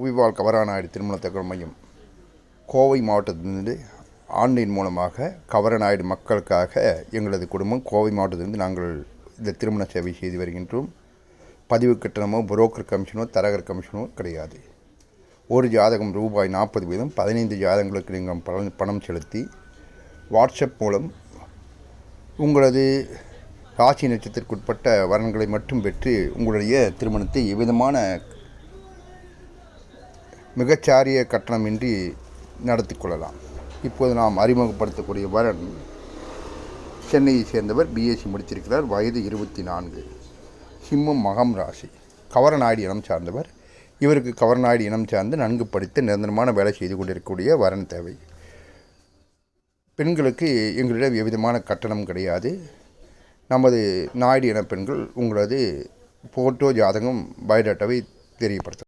உவிவால் கவரநாயுடு திருமண தகவல் மையம். கோவை மாவட்டத்திலிருந்து ஆன்லைன் மூலமாக கவரநாயுடு மக்களுக்காக எங்களது குடும்பம் கோவை மாவட்டத்திலிருந்து நாங்கள் இந்த திருமண சேவை செய்து வருகின்றோம். பதிவு கட்டணமோ புரோக்கர் கமிஷனோ தரகர் கமிஷனோ கிடையாது. ஒரு ஜாதகம் ரூபாய் நாற்பது வீதம் பதினைந்து ஜாதகங்களுக்கு நீங்கள் பணம் பணம் செலுத்தி வாட்ஸ்அப் மூலம் உங்களது ராசி நட்சத்திற்குட்பட்ட வரன்களை மட்டும் பெற்று உங்களுடைய திருமணத்தை எவ்விதமான மிகச்சாரிய கட்டணமின்றி நடத்தி கொள்ளலாம். இப்போது நாம் அறிமுகப்படுத்தக்கூடிய வரன் சென்னையை சேர்ந்தவர் பிஎஸ்சி முடித்திருக்கிறார். வயது இருபத்தி நான்கு சிம்மம் மகம் ராசி. கவரநாயுடு இனம் சார்ந்தவர். இவருக்கு கவரநாயுடு இனம் சார்ந்து நன்கு படித்து நிரந்தரமான வேலை செய்து கொண்டிருக்கக்கூடிய வரன் தேவை. பெண்களுக்கு எங்களிடம் எவ்விதமான கட்டணம் கிடையாது. நமது நாயுடு இன பெண்கள் உங்களது ஃபோட்டோ ஜாதகம் பயோடேட்டாவை தெரியப்படுத்த